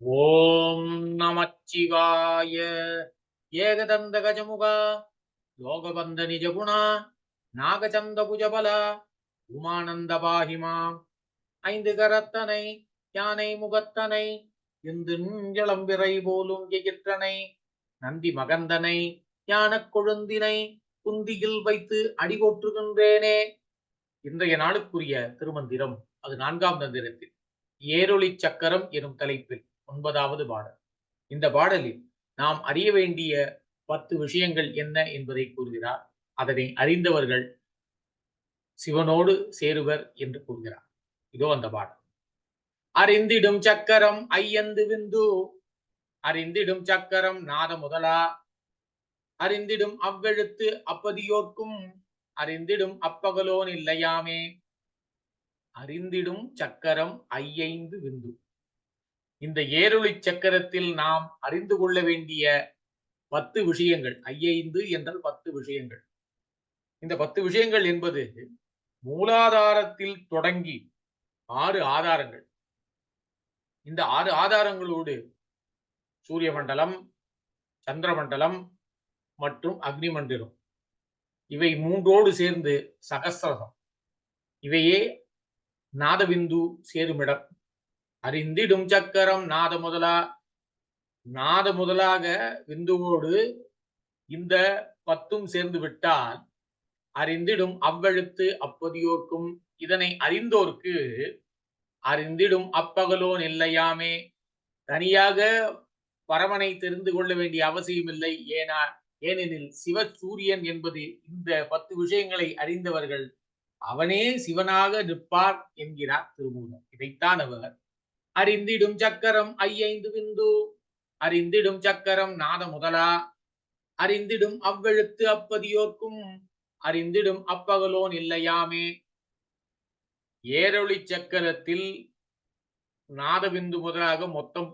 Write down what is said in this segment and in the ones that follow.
ஓம் நமச்சிவாய. ஏகதந்த கஜமுக லோகபந்த நிஜகுணா. நாகச்சந்த புஜபல உமானந்த பாகிமாம் ஐந்து கரத்தனை யானை முகத்தனை இந்து நிழம்பிறை போலும் எகிற்றனை நந்தி மகந்தனை ஞானக் கொழுந்தினை குந்தியில் வைத்து அடிகோற்றுகின்றேனே இன்றைய நாளுக்குரிய திருமந்திரம் அது நான்காம் தந்திரத்தில். ஏரொளி சக்கரம் எனும் தலைப்பில். ஒன்பதாவது பாடல். இந்த பாடலில் நாம் அறிய வேண்டிய பத்து விஷயங்கள் என்ன என்பதை கூறுகிறார். அதனை அறிந்தவர்கள் சிவனோடு சேருவர் என்று கூறுகிறார். இதோ அந்த பாடல். அறிந்திடும் சக்கரம் ஐயந்து விந்து அறிந்திடும் சக்கரம் நாத முதலா அறிந்திடும் அவ்வெழுத்து அப்பதியோர்க்கும் அறிந்திடும் அப்பகலோன் இல்லையாமே அறிந்திடும் சக்கரம் ஐயைந்து விந்து. இந்த ஏருளி சக்கரத்தில் நாம் அறிந்து கொள்ள வேண்டிய பத்து விஷயங்கள் ஐயைந்து என்றால் பத்து விஷயங்கள். இந்த பத்து விஷயங்கள் என்பது மூலாதாரத்தில் தொடங்கி ஆறு ஆதாரங்கள். இந்த ஆறு ஆதாரங்களோடு சூரிய மண்டலம் சந்திரமண்டலம் மற்றும் அக்னி மண்டலம் இவை மூன்றோடு சேர்ந்து சகசிரகம். இவையே நாதபிந்து சேருமிடம் அறிந்திடும் சக்கரம் நாத முதலா நாத முதலாக விந்துவோடு இந்த பத்தும் சேர்ந்து விட்டால் அறிந்திடும் அவ்வெழுத்து அப்பதியோர்க்கும் இதனை அறிந்தோர்க்கு அறிந்திடும் அப்பகலோன் இல்லையாமே. தனியாக பரமனை தெரிந்து கொள்ள வேண்டிய அவசியம் இல்லை ஏனா ஏனெனில் சிவ சூரியன் என்பது இந்த பத்து விஷயங்களை அறிந்தவர்கள் அவனே சிவனாக நிற்பார் என்கிறார் திருமூலம் இதைத்தான் அவர் அறிந்திடும் சக்கரம் ஐயைந்து விந்து அறிந்திடும் சக்கரம் நாத முதலா அறிந்திடும் அவ்வெழுத்து அப்பதியோர்க்கும் அறிந்திடும் அப்பகலோன் இல்லையாமே. ஏரொளி சக்கரத்தில் நாதபிந்து முதலாக மொத்தம்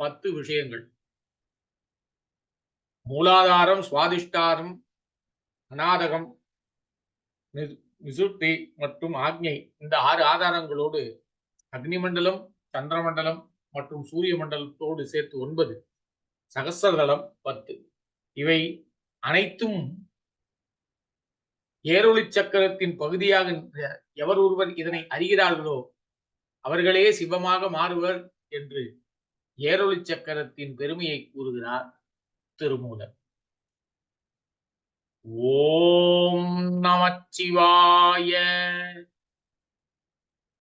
பத்து விஷயங்கள். மூலாதாரம் சுவாதிஷ்டாரம் அநாதகம் நிசுப்தி மற்றும் ஆக்ஞை இந்த ஆறு ஆதாரங்களோடு அக்னிமண்டலம் சந்திரமண்டலம் மற்றும் சூரிய மண்டலத்தோடு சேர்த்து ஒன்பது சகசரதளம் பத்து. இவை அனைத்தும் ஏரொளி சக்கரத்தின் பகுதியாக எவர் ஒருவர் இதனை அறிகிறார்களோ அவர்களே சிவமாக மாறுவர் என்று ஏரொளி சக்கரத்தின் பெருமையை கூறுகிறார் திருமூலர். ஓம் நமச்சிவாய